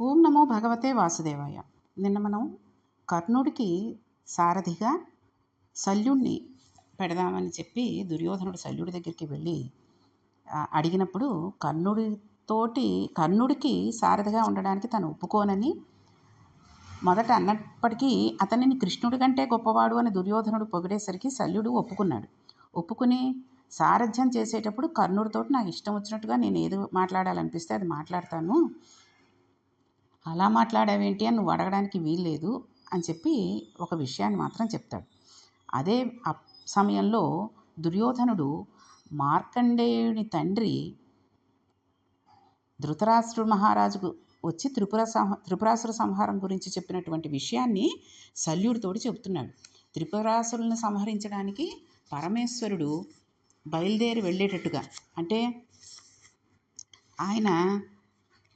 ఓం నమో భగవతే వాసుదేవాయ. నిన్న మనం కర్ణుడికి సారథిగా శల్యుణ్ణి పెడదామని చెప్పి దుర్యోధనుడు శల్యుడి దగ్గరికి వెళ్ళి అడిగినప్పుడు కర్ణుడితోటి కర్ణుడికి సారథిగా ఉండడానికి తను ఒప్పుకోనని మొదట అన్నప్పటికీ అతనిని కృష్ణుడి కంటే గొప్పవాడు అని దుర్యోధనుడు పొగిడేసరికి శల్యుడు ఒప్పుకున్నాడు. ఒప్పుకుని సారథ్యం చేసేటప్పుడు కర్ణుడితో నాకు ఇష్టం వచ్చినట్టుగా నేను ఏది మాట్లాడాలనిపిస్తే అది మాట్లాడతాను. అలా మాట్లాడావేంటి అని నువ్వు అడగడానికి వీల్లేదు అని చెప్పి ఒక విషయాన్ని మాత్రం చెప్తాడు. అదే సమయంలో దుర్యోధనుడు మార్కండేయుని తండ్రి ధృతరాష్ట్రుడు మహారాజుకు వచ్చి త్రిపుర సంహ త్రిపురాసుర సంహారం గురించి చెప్పినటువంటి విషయాన్ని శల్యుడితోటి చెబుతున్నాడు. త్రిపురాసురులను సంహరించడానికి పరమేశ్వరుడు బయలుదేరి వెళ్ళేటట్టుగా అంటే ఆయన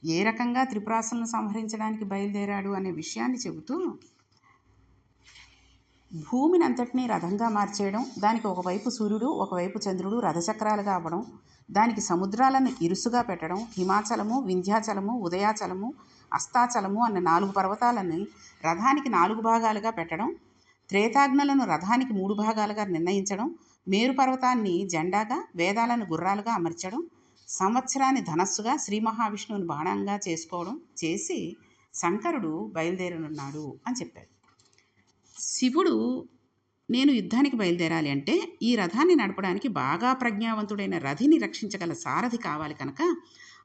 ఏ రకంగా త్రిపురాసులను సంహరించడానికి బయలుదేరాడు అనే విషయాన్ని చెబుతూ భూమిని అంతటినీ రథంగా మార్చేయడం దానికి ఒకవైపు సూర్యుడు ఒకవైపు చంద్రుడు రథచక్రాలుగా అవ్వడం దానికి సముద్రాలను ఇరుసుగా పెట్టడం హిమాచలము వింధ్యాచలము ఉదయాచలము అస్తాచలము అన్న నాలుగు పర్వతాలని రథానికి నాలుగు భాగాలుగా పెట్టడం త్రేతాగ్నులను రథానికి మూడు భాగాలుగా నిర్ణయించడం మేరు పర్వతాన్ని జెండాగా వేదాలను గుర్రాలుగా అమర్చడం సంవత్సరాన్ని ధనస్సుగా శ్రీ మహావిష్ణువుని బాణంగా చేసుకోవడం చేసి శంకరుడు బయలుదేరనున్నాడు అని చెప్పాడు. శివుడు నేను యుద్ధానికి బయలుదేరాలి అంటే ఈ రథాన్ని నడపడానికి బాగా ప్రజ్ఞావంతుడైన రథిని రక్షించగల సారథి కావాలి కనుక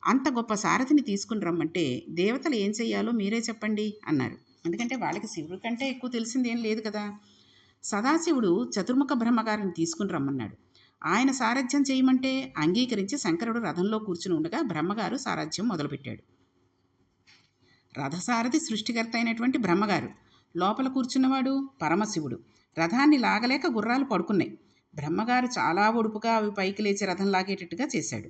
అంత గొప్ప సారథిని తీసుకుని రమ్మంటే దేవతలు ఏం చెయ్యాలో మీరే చెప్పండి అన్నారు. ఎందుకంటే వాళ్ళకి శివుడి కంటే ఎక్కువ తెలిసింది ఏం లేదు కదా. సదాశివుడు చతుర్ముఖ బ్రహ్మగారిని తీసుకుని రమ్మన్నాడు. ఆయన సారథ్యం చేయమంటే అంగీకరించి శంకరుడు రథంలో కూర్చుని ఉండగా బ్రహ్మగారు సారథ్యం మొదలుపెట్టాడు. రథసారథి సృష్టికర్త అయినటువంటి బ్రహ్మగారు. లోపల కూర్చున్నవాడు పరమశివుడు. రథాన్ని లాగలేక గుర్రాలు పడుకున్నాయి. బ్రహ్మగారు చాలా ఒడుపుగా అవి పైకి లేచి రథం లాగేటట్టుగా చేశాడు.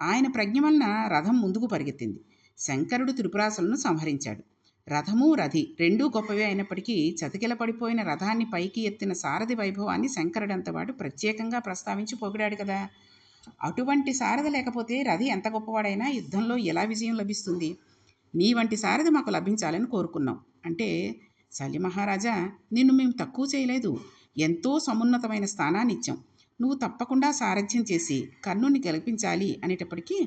ఆయన ప్రజ్ఞ వలన రథం ముందుకు పరిగెత్తింది. శంకరుడు త్రిపురాసులను సంహరించాడు. రథము రథి రెండూ గొప్పవే అయినప్పటికీ చతికిల పడిపోయిన రథాన్ని పైకి ఎత్తిన సారథి వైభవాన్ని శంకరుడంతవాడు ప్రత్యేకంగా ప్రస్తావించి పొగిడాడు కదా. అటువంటి సారథి లేకపోతే రథి ఎంత గొప్పవాడైనా యుద్ధంలో ఎలా విజయం లభిస్తుంది? నీ వంటి సారథి మాకు లభించాలని కోరుకున్నాం. అంటే శల్య మహారాజా నిన్ను మేము తక్కువ చేయలేదు. ఎంతో సమున్నతమైన స్థానాన్ని ఇచ్చాం. నువ్వు తప్పకుండా సారథ్యం చేసి కర్ణుని గెలిపించాలి అనేటప్పటికీ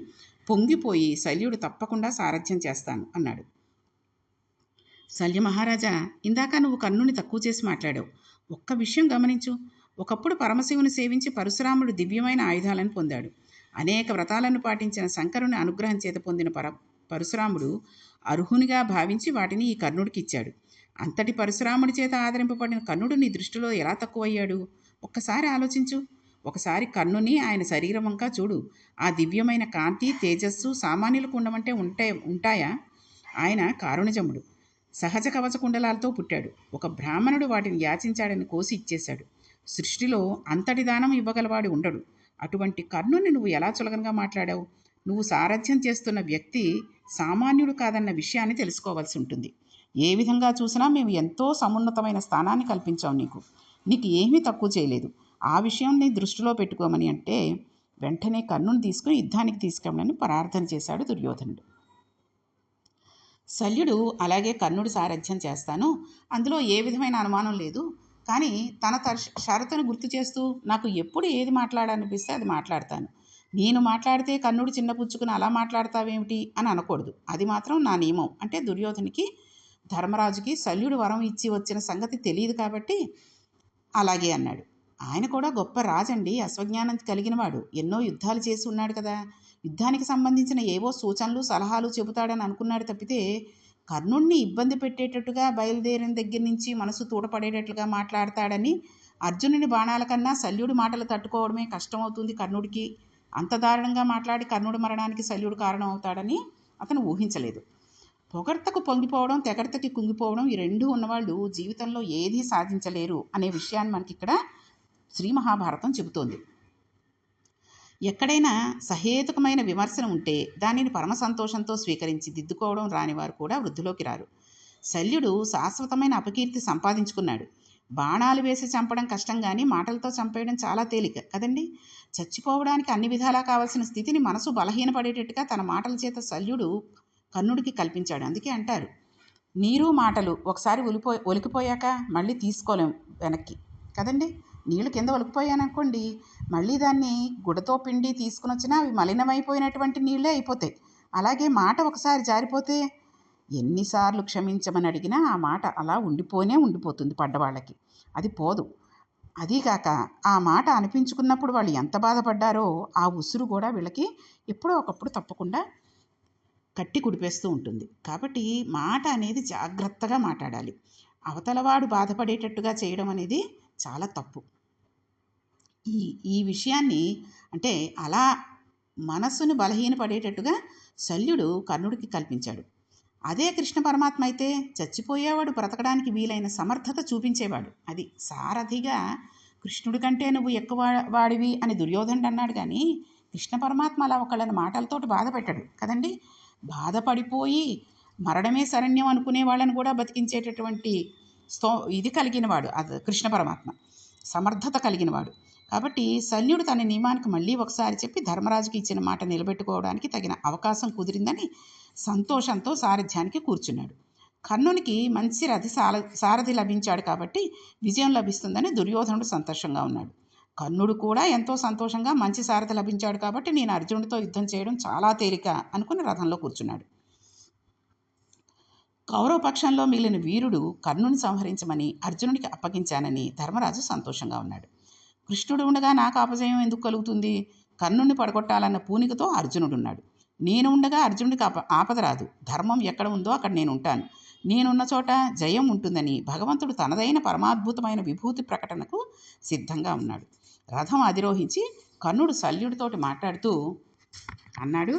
పొంగిపోయి శల్యుడు తప్పకుండా సారథ్యం చేస్తాను అన్నాడు. శల్య మహారాజా ఇందాక నువ్వు కర్ణుని తక్కువ చేసి మాట్లాడావు. ఒక్క విషయం గమనించు. ఒకప్పుడు పరమశివుని సేవించి పరశురాముడు దివ్యమైన ఆయుధాలను పొందాడు. అనేక వ్రతాలను పాటించిన శంకరుని అనుగ్రహం చేత పొందిన పర పరశురాముడు అర్హునిగా భావించి వాటిని ఈ కర్ణుడికి ఇచ్చాడు. అంతటి పరశురాముడి చేత ఆదరింపబడిన కర్ణుడు నీ దృష్టిలో ఎలా తక్కువయ్యాడు? ఒక్కసారి ఆలోచించు. ఒకసారి కర్ణుని ఆయన శరీరం వంక చూడు. ఆ దివ్యమైన కాంతి తేజస్సు సామాన్యులకు ఉండమంటే ఉంటే ఉంటాయా? ఆయన కారుణజముడు సహజ కవచ కుండలాలతో పుట్టాడు. ఒక బ్రాహ్మణుడు వాటిని యాచించాడని కోసి ఇచ్చేశాడు. సృష్టిలో అంతటి దానం ఇవ్వగలవాడు ఉండడు. అటువంటి కర్ణుని నువ్వు ఎలా చులకనగా మాట్లాడావు? నువ్వు సారథ్యం చేస్తున్న వ్యక్తి సామాన్యుడు కాదన్న విషయాన్ని తెలుసుకోవాల్సి ఉంటుంది. ఏ విధంగా చూసినా మేము ఎంతో సమున్నతమైన స్థానాన్ని కల్పించాం నీకు. నీకు ఏమీ తక్కువ చేయలేదు. ఆ విషయం నీ దృష్టిలో పెట్టుకోమని అంటే వెంటనే కర్ణుని తీసుకుని యుద్ధానికి తీసుకెళ్ళమని ప్రార్థన చేశాడు దుర్యోధనుడు. శల్యుడు అలాగే కర్ణుడు సారథ్యం చేస్తాను. అందులో ఏ విధమైన అనుమానం లేదు. కానీ తన తర్- షరతును గుర్తు చేస్తూ నాకు ఎప్పుడు ఏది మాట్లాడాలనిపిస్తే అది మాట్లాడతాను. నేను మాట్లాడితే కర్ణుడు చిన్నపుచ్చుకుని అలా మాట్లాడతావేమిటి అని అనకూడదు. అది మాత్రం నా నియమం. అంటే దుర్యోధనికి ధర్మరాజుకి శల్యుడు వరం ఇచ్చి వచ్చిన సంగతి తెలియదు కాబట్టి అలాగే అన్నాడు. ఆయన కూడా గొప్ప రాజండి. అశ్వజ్ఞానం కలిగినవాడు. ఎన్నో యుద్ధాలు చేసి ఉన్నాడు కదా. యుద్ధానికి సంబంధించిన ఏవో సూచనలు సలహాలు చెబుతాడని అనుకున్నాడు తప్పితే కర్ణుణ్ణి ఇబ్బంది పెట్టేటట్టుగా బయలుదేరిన దగ్గర నుంచి మనసు తూడపడేటట్లుగా మాట్లాడతాడని అర్జునుని బాణాల కన్నా శల్యుడి మాటలు తట్టుకోవడమే కష్టమవుతుంది కర్ణుడికి. అంత దారుణంగా మాట్లాడి కర్ణుడి మరణానికి శల్యుడు కారణం అవుతాడని అతను ఊహించలేదు. పొగడ్తకు పొంగిపోవడం తెగడ్తకి కుంగిపోవడం ఈ రెండు ఉన్నవాళ్ళు జీవితంలో ఏదీ సాధించలేరు అనే విషయాన్ని మనకి ఇక్కడ శ్రీ మహాభారతం చెబుతోంది. ఎక్కడైనా సహేతుకమైన విమర్శన ఉంటే దానిని పరమ సంతోషంతో స్వీకరించి దిద్దుకోవడం రానివారు కూడా వృద్ధిలోకి రారు. శల్యుడు శాశ్వతమైన అపకీర్తి సంపాదించుకున్నాడు. బాణాలు వేసి చంపడం కష్టం కానీ మాటలతో చంపేయడం చాలా తేలిక కదండి? చచ్చిపోవడానికి అన్ని విధాలా కావాల్సిన స్థితిని మనసు బలహీనపడేటట్టుగా తన మాటల చేత శల్యుడు కర్ణుడికి కల్పించాడు. అందుకే అంటారు నీరు మాటలు ఒకసారి ఒలిపో ఒలికిపోయాక మళ్ళీ తీసుకోలేం వెనక్కి. కదండి? నీళ్ళు కింద ఒలికిపోయాననుకోండి మళ్ళీ దాన్ని గుడతో పిండి తీసుకుని వచ్చినా అవి మలినమైపోయినటువంటి నీళ్ళే అయిపోతాయి. అలాగే మాట ఒకసారి జారిపోతే ఎన్నిసార్లు క్షమించమని అడిగినా ఆ మాట అలా ఉండిపోనే ఉండిపోతుంది పడ్డవాళ్ళకి. అది పోదు. అదీగాక ఆ మాట అనిపించుకున్నప్పుడు వాళ్ళు ఎంత బాధపడ్డారో ఆ ఉసురు కూడా వీళ్ళకి ఎప్పుడో ఒకప్పుడు తప్పకుండా కట్టి కుడిపేస్తూ ఉంటుంది. కాబట్టి మాట అనేది జాగ్రత్తగా మాట్లాడాలి. అవతలవాడు బాధపడేటట్టుగా చేయడం అనేది చాలా తప్పు. ఈ ఈ విషయాన్ని అంటే అలా మనస్సును బలహీనపడేటట్టుగా శల్యుడు కర్ణుడికి కల్పించాడు. అదే కృష్ణ పరమాత్మ అయితే చచ్చిపోయేవాడు బ్రతకడానికి వీలైన సమర్థత చూపించేవాడు. అది సారథిగా కృష్ణుడి కంటే నువ్వు ఎక్కువ వాడివి అని దుర్యోధనుడు అన్నాడు కానీ కృష్ణ పరమాత్మ అలా ఒకళ్ళని మాటలతోటి బాధ పెట్టాడు కదండి. బాధపడిపోయి మరణమే శరణ్యం అనుకునే వాళ్ళని కూడా బతికించేటటువంటి స్తో ఇది కలిగినవాడు అది కృష్ణ పరమాత్మ. సమర్థత కలిగినవాడు. కాబట్టి శల్యుడు తన నియమానికి మళ్ళీ ఒకసారి చెప్పి ధర్మరాజుకి ఇచ్చిన మాట నిలబెట్టుకోవడానికి తగిన అవకాశం కుదిరిందని సంతోషంతో సారథ్యానికి కూర్చున్నాడు. కర్ణునికి మంచి రథి సార సారథి లభించాడు కాబట్టి విజయం లభిస్తుందని దుర్యోధనుడు సంతోషంగా ఉన్నాడు. కర్ణుడు కూడా ఎంతో సంతోషంగా మంచి సారథి లభించాడు కాబట్టి నేను అర్జునుడితో యుద్ధం చేయడం చాలా తేలిక అనుకుని రథంలో కూర్చున్నాడు. కౌరవ పక్షంలో మిగిలిన వీరుడు కర్ణుని సంహరించమని అర్జునుడికి అప్పగించానని ధర్మరాజు సంతోషంగా ఉన్నాడు. కృష్ణుడు ఉండగా నాకు అపజయం ఎందుకు కలుగుతుంది? కర్ణుణ్ణి పడగొట్టాలన్న పూనికతో అర్జునుడున్నాడు. నేను ఉండగా అర్జునుడికి ఆప ఆపద రాదు. ధర్మం ఎక్కడ ఉందో అక్కడ నేను ఉంటాను. నేనున్న చోట జయం ఉంటుందని భగవంతుడు తనదైన పరమాద్భుతమైన విభూతి ప్రకటనకు సిద్ధంగా ఉన్నాడు. రథం అధిరోహించి కర్ణుడు శల్యుడితోటి మాట్లాడుతూ అన్నాడు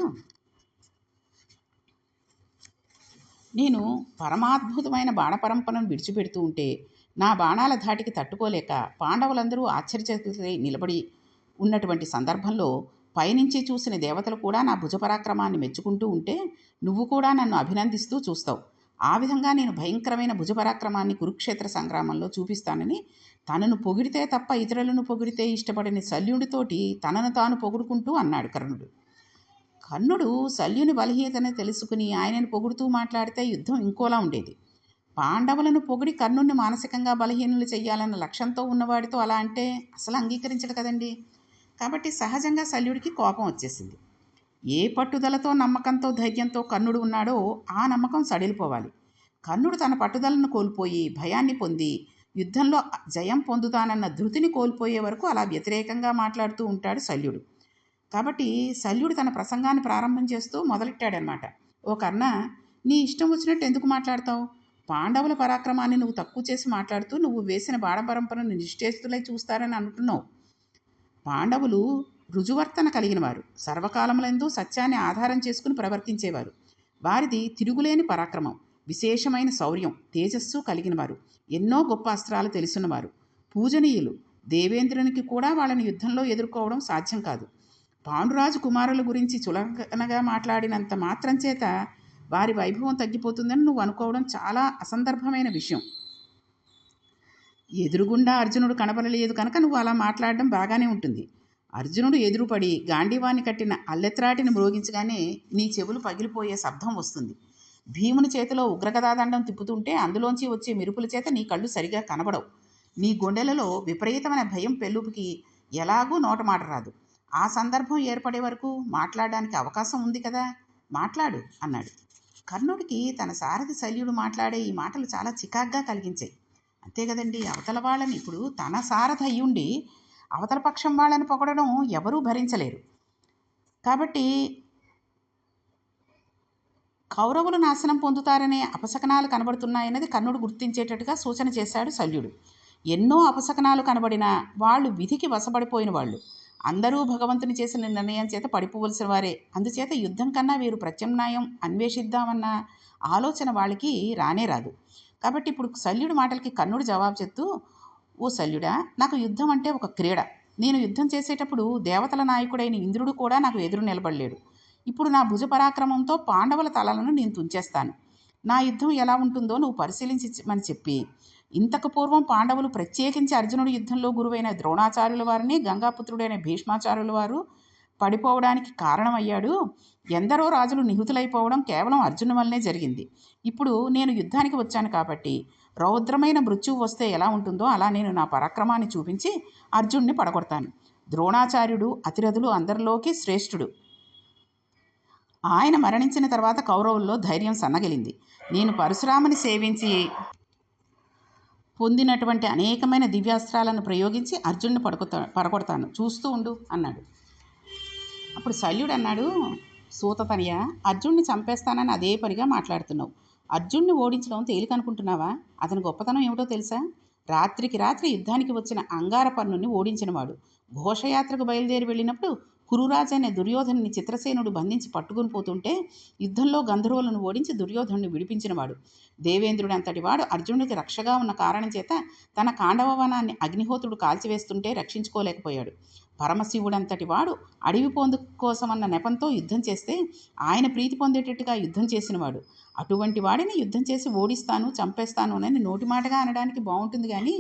నేను పరమాద్భుతమైన బాణపరంపరను విడిచిపెడుతూ ఉంటే నా బాణాల ధాటికి తట్టుకోలేక పాండవులందరూ ఆశ్చర్యచకితులై నిలబడి ఉన్నటువంటి సందర్భంలో పైనుంచి చూసిన దేవతలు కూడా నా భుజపరాక్రమాన్ని మెచ్చుకుంటూ ఉంటే నువ్వు కూడా నన్ను అభినందిస్తూ చూస్తావు. ఆ విధంగా నేను భయంకరమైన భుజపరాక్రమాన్ని కురుక్షేత్ర సంగ్రామంలో చూపిస్తానని తనను పొగిడితే తప్ప ఇతరులను పొగిడితే ఇష్టపడని శల్యుడితోటి తనను తాను పొగుడుకుంటూ అన్నాడు కర్ణుడు. కర్ణుడు శల్యుని బలహీనతను తెలుసుకుని ఆయనను పొగుడుతూ మాట్లాడితే యుద్ధం ఇంకోలా ఉండేది. పాండవులను పొగిడి కర్ణుణ్ణి మానసికంగా బలహీనులు చెయ్యాలన్న లక్ష్యంతో ఉన్నవాడితో అలా అంటే అసలు అంగీకరించడు కదండి. కాబట్టి సహజంగా శల్యుడికి కోపం వచ్చేసింది. ఏ పట్టుదలతో నమ్మకంతో ధైర్యంతో కర్ణుడు ఉన్నాడో ఆ నమ్మకం సడిలిపోవాలి. కర్ణుడు తన పట్టుదలను కోల్పోయి భయాన్ని పొంది యుద్ధంలో జయం పొందుతానన్న ధృతిని కోల్పోయే వరకు అలా వ్యతిరేకంగా మాట్లాడుతూ ఉంటాడు శల్యుడు. కాబట్టి శల్యుడు తన ప్రసంగాన్ని ప్రారంభం చేస్తూ మొదలెట్టాడనమాట ఓ కర్ణ నీ ఇష్టం వచ్చినట్టు ఎందుకు మాట్లాడతావు? పాండవుల పరాక్రమాన్ని నువ్వు తక్కువ చేసి మాట్లాడుతూ నువ్వు వేసిన బాణపరంపరను నిశ్చేస్తులై చూస్తారని అంటున్నావు పాండవులు రుజువర్తన కలిగిన వారు సర్వకాలములందు సత్యాన్ని ఆధారం చేసుకుని ప్రవర్తించేవారు. వారిది తిరుగులేని పరాక్రమం విశేషమైన శౌర్యం తేజస్సు కలిగిన వారు ఎన్నో గొప్ప అస్త్రాలు తెలుసున్నవారు. పూజనీయులు దేవేంద్రునికి కూడా వాళ్ళని యుద్ధంలో ఎదుర్కోవడం సాధ్యం కాదు. పాండురాజు కుమారుల గురించి చులకనగా మాట్లాడినంత మాత్రం చేత వారి వైభవం తగ్గిపోతుందని నువ్వు అనుకోవడం చాలా అసందర్భమైన విషయం. ఎదురుగుండా అర్జునుడు కనబడలేదు కనుక నువ్వు అలా మాట్లాడడం బాగానే ఉంటుంది. అర్జునుడు ఎదురుపడి గాంధీవాన్ని కట్టిన అల్లెత్రాటిని మ్రోగించగానే నీ చెవులు పగిలిపోయే శబ్దం వస్తుంది. భీముని చేతిలో ఉగ్రగదాదండం తిప్పుతుంటే అందులోంచి వచ్చే మెరుపుల చేత నీ కళ్ళు సరిగా కనబడవు. నీ గుండెలలో విపరీతమైన భయం పెళ్ళుపుకి ఎలాగూ నోట మాట రాదు. ఆ సందర్భం ఏర్పడే వరకు మాట్లాడడానికి అవకాశం ఉంది కదా? మాట్లాడు అన్నాడు. కర్ణుడికి తన సారథి శల్యుడు మాట్లాడే ఈ మాటలు చాలా చికాగ్గా కలిగించాయి. అంతే కదండి అవతల వాళ్ళని ఇప్పుడు తన సారథి అయ్యుండి అవతల పక్షం వాళ్ళని పొగడడం ఎవరూ భరించలేరు. కాబట్టి కౌరవులు నాశనం పొందుతారనే అపశకనాలు కనబడుతున్నాయన్నది కర్ణుడు గుర్తించేటట్టుగా సూచన చేశాడు శల్యుడు. ఎన్నో అపశకనాలు కనబడినా వాళ్ళు విధికి వశపడిపోయిన వాళ్ళు. అందరూ భగవంతుని చేసిన నిర్ణయం చేత పడిపోవలసిన వారే. అందుచేత యుద్ధం కన్నా వీరు ప్రత్యామ్నాయం అన్వేషిద్దామన్న ఆలోచన వాళ్ళకి రానే రాదు. కాబట్టి ఇప్పుడు శల్యుడి మాటలకి కర్ణుడు జవాబు చెప్తూ ఓ శల్యుడా నాకు యుద్ధం అంటే ఒక క్రీడ. నేను యుద్ధం చేసేటప్పుడు దేవతల నాయకుడైన ఇంద్రుడు కూడా నాకు ఎదురు నిలబడలేడు. ఇప్పుడు నా భుజ పరాక్రమంతో పాండవుల తలలను నేను తుంచేస్తాను. నా యుద్ధం ఎలా ఉంటుందో నువ్వు పరిశీలించమని చెప్పి ఇంతకు పూర్వం పాండవులు ప్రత్యేకించి అర్జునుడి యుద్ధంలో గురువైన ద్రోణాచార్యుల వారిని గంగాపుత్రుడైన భీష్మాచార్యుల వారు పడిపోవడానికి కారణమయ్యాడు. ఎందరో రాజులు నిహుతులైపోవడం కేవలం అర్జును వల్లనే జరిగింది. ఇప్పుడు నేను యుద్ధానికి వచ్చాను కాబట్టి రౌద్రమైన మృత్యువు వస్తే ఎలా ఉంటుందో అలా నేను నా పరాక్రమాన్ని చూపించి అర్జున్ని పడగొడతాను. ద్రోణాచార్యుడు అతిరథులు అందరిలోకి శ్రేష్ఠుడు. ఆయన మరణించిన తర్వాత కౌరవుల్లో ధైర్యం సన్నగిలింది. నేను పరశురాముని సేవించి పొందినటువంటి అనేకమైన దివ్యాస్త్రాలను ప్రయోగించి అర్జున్ని పడుకుతా పడగొడతాను చూస్తూ ఉండు అన్నాడు. అప్పుడు శల్యుడు అన్నాడు సూతతనయ అర్జున్ని చంపేస్తానని అదే పనిగా మాట్లాడుతున్నావు. అర్జున్ని ఓడించడం తేలికనుకుంటున్నావా అతని గొప్పతనం ఏమిటో తెలుసా? రాత్రికి రాత్రి యుద్ధానికి వచ్చిన అంగారపర్ణుని ఓడించినవాడు ఘోషయాత్రకు బయలుదేరి వెళ్ళినప్పుడు కురురాజైన దుర్యోధనుని చిత్రసేనుడు బంధించి పట్టుకుని పోతుంటే యుద్ధంలో గంధర్వులను ఓడించి దుర్యోధనుని విడిపించినవాడు. దేవేంద్రుడు అంతటి వాడు అర్జునుడికి రక్షగా ఉన్న కారణం చేత తన కాండవ వనాన్ని అగ్నిహోత్రుడు కాల్చివేస్తుంటే రక్షించుకోలేకపోయాడు. పరమశివుడంతటి వాడు అడవి పొందు కోసమన్న నెపంతో యుద్ధం చేస్తే ఆయన ప్రీతి పొందేటట్టుగా యుద్ధం చేసినవాడు అటువంటి వాడిని యుద్ధం చేసి ఓడిస్తాను చంపేస్తాను అని నోటి మాటగా అనడానికి బాగుంటుంది కానీ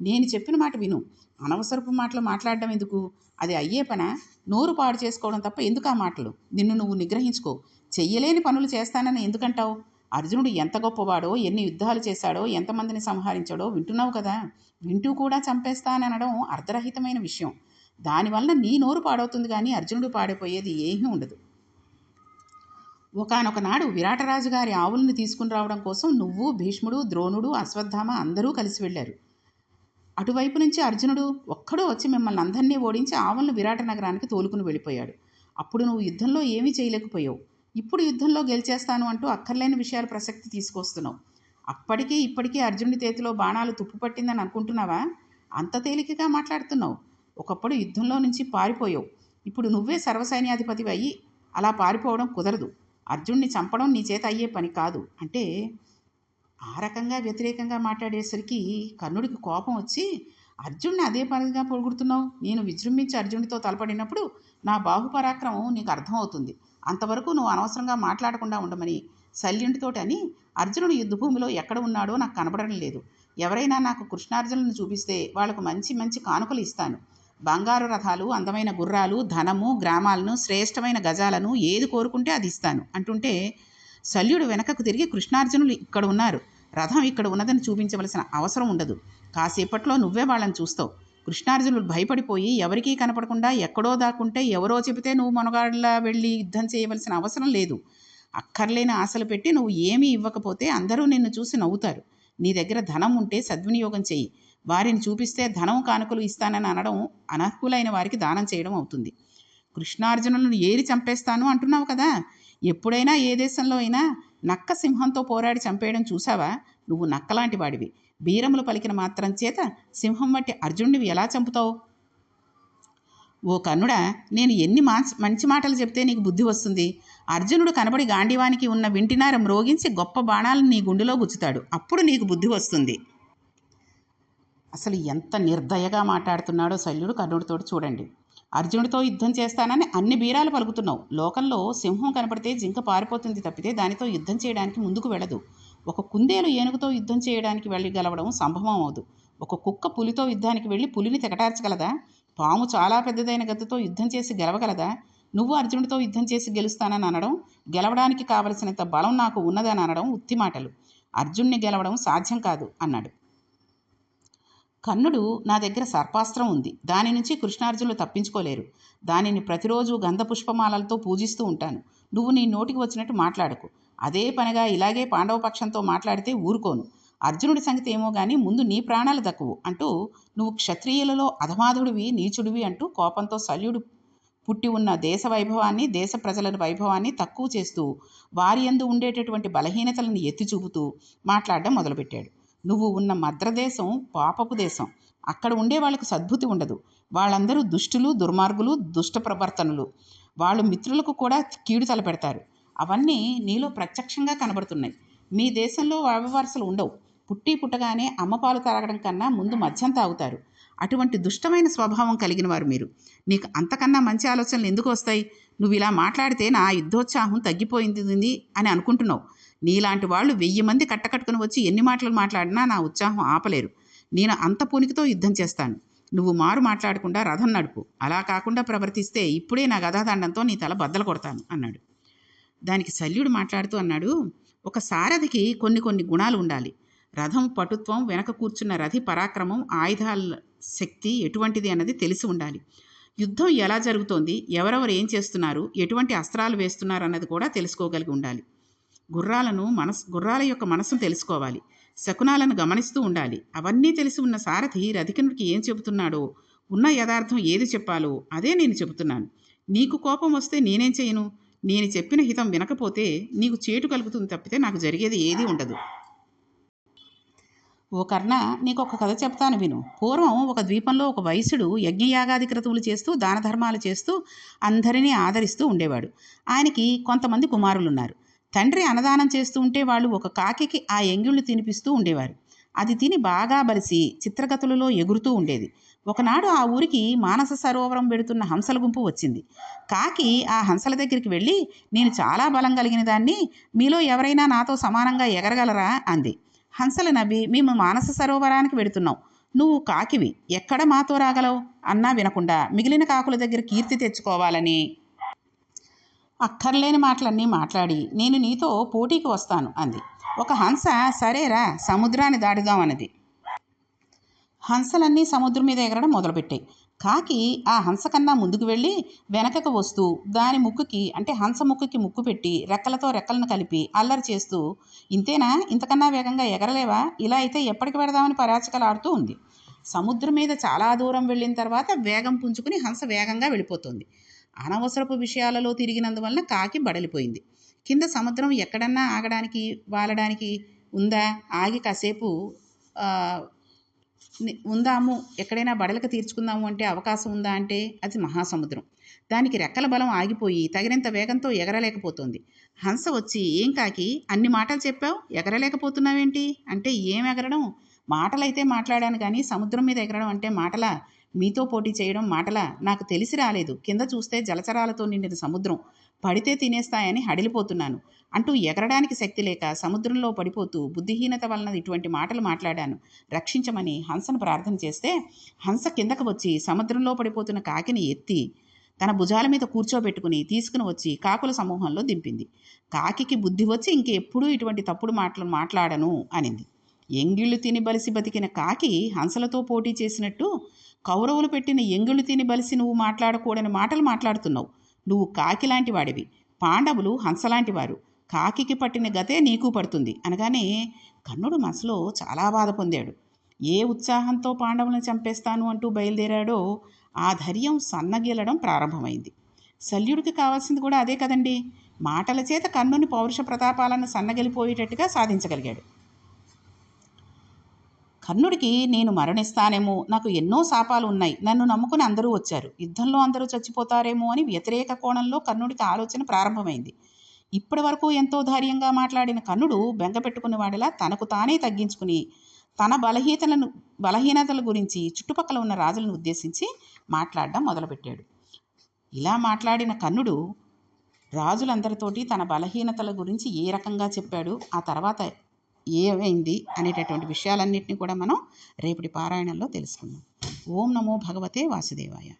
నేను చెప్పిన మాట విను. అనవసరపు మాటలు మాట్లాడడం ఎందుకు? అది అయ్యే పన? నోరు పాడు చేసుకోవడం తప్ప ఎందుకు ఆ మాటలు? నిన్ను నువ్వు నిగ్రహించుకో. చెయ్యలేని పనులు చేస్తానని ఎందుకంటావు? అర్జునుడు ఎంత గొప్పవాడో ఎన్ని యుద్ధాలు చేశాడో ఎంతమందిని సంహరించాడో వింటున్నావు కదా. వింటూ కూడా చంపేస్తాననడం అర్ధరహితమైన విషయం. దానివల్ల నీ నోరు పాడవుతుంది కానీ అర్జునుడు పాడైపోయేది ఏమీ ఉండదు. ఒకనొక నాడు విరాటరాజు గారి ఆవులను తీసుకుని రావడం కోసం నువ్వు భీష్ముడు ద్రోణుడు అశ్వత్థామ అందరూ కలిసి వెళ్ళారు. అటువైపు నుంచి అర్జునుడు ఒక్కడూ వచ్చి మిమ్మల్ని అందరినీ ఓడించి ఆవులను విరాట నగరానికి తోలుకుని వెళ్ళిపోయాడు. అప్పుడు నువ్వు యుద్ధంలో ఏమీ చేయలేకపోయావు. ఇప్పుడు యుద్ధంలో గెలిచేస్తాను అంటూ అక్కర్లేని విషయాలు ప్రసక్తి తీసుకొస్తున్నావు. అప్పటికీ ఇప్పటికీ అర్జునుడి చేతిలో బాణాలు తుప్పు పట్టిందని అనుకుంటున్నావా? అంత తేలికగా మాట్లాడుతున్నావు. ఒకప్పుడు యుద్ధంలో నుంచి పారిపోయావు. ఇప్పుడు నువ్వే సర్వసైన్యాధిపతివి అయ్యి అలా పారిపోవడం కుదరదు. అర్జున్ని చంపడం నీ చేత అయ్యే పని కాదు. అంటే ఆ రకంగా వ్యతిరేకంగా మాట్లాడేసరికి కర్ణుడికి కోపం వచ్చి అర్జున్ని అదే పనిగా పొగుడుతున్నావు? నేను విజృంభించి అర్జునుడితో తలపడినప్పుడు నా బాహుపరాక్రమం నీకు అర్థమవుతుంది. అంతవరకు నువ్వు అనవసరంగా మాట్లాడకుండా ఉండమని శల్యునితోటి అని అర్జునుడు యుద్ధభూమిలో ఎక్కడ ఉన్నాడో నాకు కనబడడం లేదు. ఎవరైనా నాకు కృష్ణార్జునులను చూపిస్తే వాళ్ళకు మంచి మంచి కానుకలు ఇస్తాను. బంగారు రథాలు అందమైన గుర్రాలు ధనము గ్రామాలను శ్రేష్టమైన గజాలను ఏది కోరుకుంటే అది ఇస్తాను. అంటుంటే శల్యుడు వెనకకు తిరిగి కృష్ణార్జునులు ఇక్కడ ఉన్నారు. రథం ఇక్కడ ఉన్నదని చూపించవలసిన అవసరం ఉండదు. కాసేపట్లో నువ్వే వాళ్ళని చూస్తావు. కృష్ణార్జునులు భయపడిపోయి ఎవరికీ కనపడకుండా ఎక్కడో దాక్కుంటే ఎవరో చెబితే నువ్వు మనగాడిలా వెళ్ళి యుద్ధం చేయవలసిన అవసరం లేదు. అక్కర్లేని ఆశలు పెట్టి నువ్వు ఏమీ ఇవ్వకపోతే అందరూ నిన్ను చూసి నవ్వుతారు. నీ దగ్గర ధనం ఉంటే సద్వినియోగం చెయ్యి వారిని చూపిస్తే ధనం కానుకలు ఇస్తానని అనడం అనర్హులైన వారికి దానం చేయడం అవుతుంది. కృష్ణార్జునులను ఏరి చంపేస్తాను అంటున్నావు కదా. ఎప్పుడైనా ఏ దేశంలో అయినా నక్క సింహంతో పోరాడి చంపేయడం చూసావా నువ్వు నక్కలాంటి వాడివి. బీరములు పలికిన మాత్రం చేత సింహం వంటి అర్జునుడివి ఎలా చంపుతావు? ఓ కన్నుడా నేను ఎన్ని మంచి మాటలు చెప్తే నీకు బుద్ధి వస్తుంది. అర్జునుడు కనబడి గాంధీవానికి ఉన్న వింటినారం మ్రోగించి గొప్ప బాణాలను నీ గుండెలో గుచ్చుతాడు. అప్పుడు నీకు బుద్ధి వస్తుంది. అసలు ఎంత నిర్దయగా మాట్లాడుతున్నాడో శల్యుడు కర్ణుడితోటి చూడండి. అర్జునుడితో యుద్ధం చేస్తానని అన్ని బీరాలు పలుకుతున్నావు. లోకంలో సింహం కనపడితే జింక పారిపోతుంది తప్పితే దానితో యుద్ధం చేయడానికి ముందుకు వెళ్ళదు. ఒక కుందేలు ఏనుగుతో యుద్ధం చేయడానికి వెళ్ళి గెలవడం సంభవం అవదు. ఒక కుక్క పులితో యుద్ధానికి వెళ్ళి పులిని తెగటార్చగలదా? పాము చాలా పెద్దదైన గద్దతో యుద్ధం చేసి గెలవగలదా? నువ్వు అర్జునుడితో యుద్ధం చేసి గెలుస్తానని అనడం గెలవడానికి కావలసినంత బలం నాకు ఉన్నదని అనడం ఉత్తి మాటలు అర్జున్ని గెలవడం సాధ్యం కాదు అన్నాడు. కర్ణుడు నా దగ్గర సర్పాస్త్రం ఉంది. దాని నుంచి కృష్ణార్జునులు తప్పించుకోలేరు. దానిని ప్రతిరోజు గంధ పుష్పమాలలతో పూజిస్తూ ఉంటాను. నువ్వు నీ నోటికి వచ్చినట్టు మాట్లాడకు. అదే పనిగా ఇలాగే పాండవ పక్షంతో మాట్లాడితే ఊరుకోను. అర్జునుడి సంగతి ఏమో కానీ ముందు నీ ప్రాణాలు దక్కువు అంటూ నువ్వు క్షత్రియులలో అధమాధుడివి నీచుడివి అంటూ కోపంతో శల్యుడు పుట్టి ఉన్న దేశ వైభవాన్ని దేశ ప్రజల వైభవాన్ని తక్కువ చేస్తూ వారి యందు ఉండేటటువంటి బలహీనతలను ఎత్తి చూపుతూ మాట్లాడడం మొదలుపెట్టాడు. నువ్వు ఉన్న మద్రదేశం పాపపు దేశం. అక్కడ ఉండే వాళ్ళకు సద్బుద్ధి ఉండదు. వాళ్ళందరూ దుష్టులు దుర్మార్గులు దుష్ట ప్రవర్తనలు. వాళ్ళు మిత్రులకు కూడా కీడు తలపెడతారు. అవన్నీ నీలో ప్రత్యక్షంగా కనబడుతున్నాయి. మీ దేశంలో వ్యవహారసలు ఉండవు. పుట్టి పుట్టగానే అమ్మపాలు తాగడం కన్నా ముందు మద్యం తాగుతారు. అటువంటి దుష్టమైన స్వభావం కలిగిన వారు మీరు. నీకు అంతకన్నా మంచి ఆలోచనలు ఎందుకు వస్తాయి? నువ్వు ఇలా మాట్లాడితే నా యుద్ధోత్సాహం తగ్గిపోయింది అని అనుకుంటున్నావు. నీలాంటి వాళ్ళు వెయ్యి మంది కట్టకట్టుకుని వచ్చి ఎన్ని మాటలు మాట్లాడినా నా ఉత్సాహం ఆపలేరు. నేను అంత పునికితో యుద్ధం చేస్తాను. నువ్వు మారు మాట్లాడకుండా రథం నడుపు. అలా కాకుండా ప్రవర్తిస్తే ఇప్పుడే నా గదాదండంతో నీ తల బద్దలు కొడతాను అన్నాడు. దానికి శల్యుడు మాట్లాడుతూ అన్నాడు ఒక సారథికి కొన్ని కొన్ని గుణాలు ఉండాలి. రథం పటుత్వం వెనక కూర్చున్న రథి పరాక్రమం ఆయుధాల శక్తి ఎటువంటిది అన్నది తెలిసి ఉండాలి. యుద్ధం ఎలా జరుగుతోంది? ఎవరెవరు ఏం చేస్తున్నారు? ఎటువంటి అస్త్రాలు వేస్తున్నారు అన్నది కూడా తెలుసుకోగలిగి ఉండాలి. గుర్రాలను మనస్ గుర్రాల యొక్క మనసును తెలుసుకోవాలి. శకునాలను గమనిస్తూ ఉండాలి. అవన్నీ తెలిసి ఉన్న సారథి రధికునికి ఏం చెబుతున్నాడో ఉన్న యథార్థం ఏది చెప్పాలో అదే నేను చెబుతున్నాను. నీకు కోపం వస్తే నేనేం చేయను? నేను చెప్పిన హితం వినకపోతే నీకు చేటు కలుగుతుంది తప్పితే నాకు జరిగేది ఏదీ ఉండదు. ఓ కర్ణ నీకు ఒక కథ చెప్తాను విను. పూర్వం ఒక ద్వీపంలో ఒక వయసుడు యజ్ఞయాగాది క్రతువులు చేస్తూ దాన ధర్మాలు చేస్తూ అందరినీ ఆదరిస్తూ ఉండేవాడు. ఆయనకి కొంతమంది కుమారులున్నారు. తండ్రి అన్నదానం చేస్తూ ఉంటే వాళ్ళు ఒక కాకికి ఆ ఎంగిళ్ళు తినిపిస్తూ ఉండేవారు. అది తిని బాగా బలిసి చిత్రగతులలో ఎగురుతూ ఉండేది. ఒకనాడు ఆ ఊరికి మానస సరోవరం పెడుతున్న హంసల గుంపు వచ్చింది. కాకి ఆ హంసల దగ్గరికి వెళ్ళి నేను చాలా బలం కలిగిన దాన్ని మీలో ఎవరైనా నాతో సమానంగా ఎగరగలరా? అంది. హంసలు నవ్వి మేము మానస సరోవరానికి వెడుతున్నాం. నువ్వు కాకివి ఎక్కడ మాతో రాగలవు? అన్నా వినకుండా మిగిలిన కాకుల దగ్గర కీర్తి తెచ్చుకోవాలని అక్కర్లేని మాటలన్నీ మాట్లాడి నేను నీతో పోటీకి వస్తాను అంది. ఒక హంస సరేరా సముద్రాన్ని దాటుదాం అన్నది. హంసలన్నీ సముద్రం మీద ఎగరడం మొదలుపెట్టాయి. కాకి ఆ హంస కన్నా ముందుకు వెళ్ళి వెనకకు వస్తూ దాని ముక్కుకి అంటే హంస ముక్కుకి ముక్కు పెట్టి రెక్కలతో రెక్కలను కలిపి అల్లరి చేస్తూ ఇంతేనా? ఇంతకన్నా వేగంగా ఎగరలేవా? ఇలా అయితే ఎప్పటికి పెడదామని పరాచకలాడుతూ ఉంది. సముద్రం మీద చాలా దూరం వెళ్ళిన తర్వాత వేగం పుంజుకుని హంస వేగంగా వెళ్ళిపోతుంది. అనవసరపు విషయాలలో తిరిగినందువలన కాకి బడలిపోయింది. కింద సముద్రం ఎక్కడన్నా ఆగడానికి వాలడానికి ఉందా? ఆగి కాసేపు ఉందాము. ఎక్కడైనా బడలిక తీర్చుకుందాము అంటే అవకాశం ఉందా అంటే అది మహాసముద్రం. దానికి రెక్కల బలం ఆగిపోయి తగినంత వేగంతో ఎగరలేకపోతుంది. హంస వచ్చి ఏం కాకి అన్ని మాటలు చెప్పావు? ఎగరలేకపోతున్నావేంటి? అంటే ఏం ఎగరడం? మాటలైతే మాట్లాడాను కానీ సముద్రం మీద ఎగరడం అంటే మాటలా? మీతో పోటీ చేయడం మాటలా? నాకు తెలిసి రాలేదు. కింద చూస్తే జలచరాలతో నిండిన సముద్రం. పడితే తినేస్తాయని హడిలిపోతున్నాను. అంటూ ఎగరడానికి శక్తి లేక సముద్రంలో పడిపోతూ బుద్ధిహీనత వలన ఇటువంటి మాటలు మాట్లాడాను. రక్షించమని హంసను ప్రార్థన చేస్తే హంస కిందకు వచ్చి సముద్రంలో పడిపోతున్న కాకిని ఎత్తి తన భుజాల మీద కూర్చోబెట్టుకుని తీసుకుని వచ్చి కాకుల సమూహంలో దింపింది. కాకికి బుద్ధి వచ్చి ఇంకెప్పుడూ ఇటువంటి తప్పుడు మాటలు మాట్లాడను అనింది. ఎంగిళ్ళు తిని బలిసి బతికిన కాకి హంసలతో పోటీ చేసినట్టు కౌరవులు పెట్టిన ఎంగిళ్ళు తిని బలిసి నువ్వు మాట్లాడకూడని మాటలు మాట్లాడుతున్నావు. నువ్వు కాకి లాంటి వాడివి. పాండవులు హంసలాంటి వారు కాకికి పట్టిన గతే నీకు పడుతుంది. అనగానే కన్నుడు మనసులో చాలా బాధ పొందాడు. ఏ ఉత్సాహంతో పాండవులను చంపేస్తాను అంటూ బయలుదేరాడో ఆ ధైర్యం సన్నగిలడం ప్రారంభమైంది. శల్యుడికి కావాల్సింది కూడా అదే కదండి. మాటల చేత కన్నుని పౌరుష ప్రతాపాలను సన్నగిలిపోయేటట్టుగా సాధించగలిగాడు. కర్ణుడికి నేను మరణిస్తానేమో నాకు ఎన్నో శాపాలు ఉన్నాయి నన్ను నమ్ముకుని అందరూ వచ్చారు. యుద్ధంలో అందరూ చచ్చిపోతారేమో అని వ్యతిరేక కోణంలో కర్ణుడికి ఆలోచన ప్రారంభమైంది. ఇప్పటి వరకు ఎంతో ధైర్యంగా మాట్లాడిన కర్ణుడు బెంగపెట్టుకునేవాడిలా తనకు తానే తగ్గించుకుని తన బలహీనతలను బలహీనతల గురించి చుట్టుపక్కల ఉన్న రాజులను ఉద్దేశించి మాట్లాడడం మొదలుపెట్టాడు. ఇలా మాట్లాడిన కర్ణుడు రాజులందరితోటి తన బలహీనతల గురించి ఏ రకంగా చెప్పాడు ఆ తర్వాత ఏమైంది అనేటటువంటి విషయాలన్నింటినీ కూడా మనం రేపటి పారాయణంలో తెలుసుకుందాం. ఓం నమో భగవతే వాసుదేవాయ.